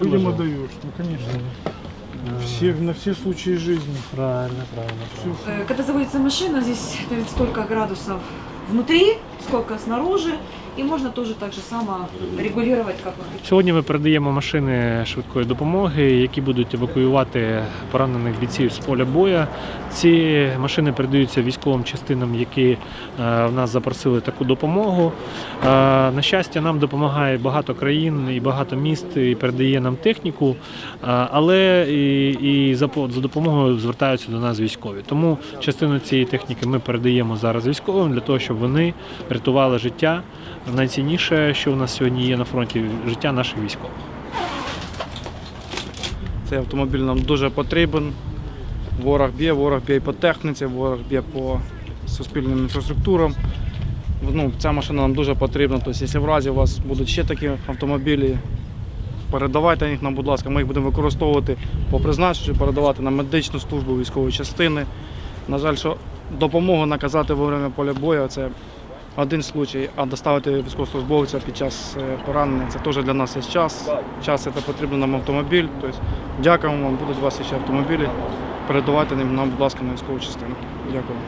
Людям отдаешь, ну конечно. Все, на все случаи жизни. Правильно, правильно. Все. Э, Когда заводится машина, здесь сколько градусов внутри, сколько снаружи, и можно тоже так же само регулировать, как вы. Сьогодні ми передаємо машини швидкої допомоги, які будуть евакуювати поранених бійців з поля бою. Ці машини передаються військовим частинам, які е, в нас запросили таку допомогу. Е, на щастя, нам допомагає багато країн і багато міст і передає нам техніку, е, але і, і за допомогою звертаються до нас військові. Тому частину цієї техніки ми передаємо зараз військовим для того, щоб вони рятували життя. Найцінніше, що у нас сьогодні є на фронті, життя наших військових. Цей автомобіль нам дуже потрібен. Ворог б'є, ворог б'є по техніці, ворог б'є по суспільним інфраструктурам. Ну, ця машина нам дуже потрібна. Тобто, якщо в разі у вас будуть ще такі автомобілі, передавайте їх нам, будь ласка, ми їх будемо використовувати по призначенню, передавати на медичну службу військової частини. На жаль, що допомогу наказати во время поля бою це один случай, а доставити військовослужбовця під час е, поранення це теж для нас є час. Час це потрібно нам автомобіль. Тобто, дякуємо вам, будуть у вас ще автомобілі. Передавайте нам, будь ласка, на військову частину. Дякую.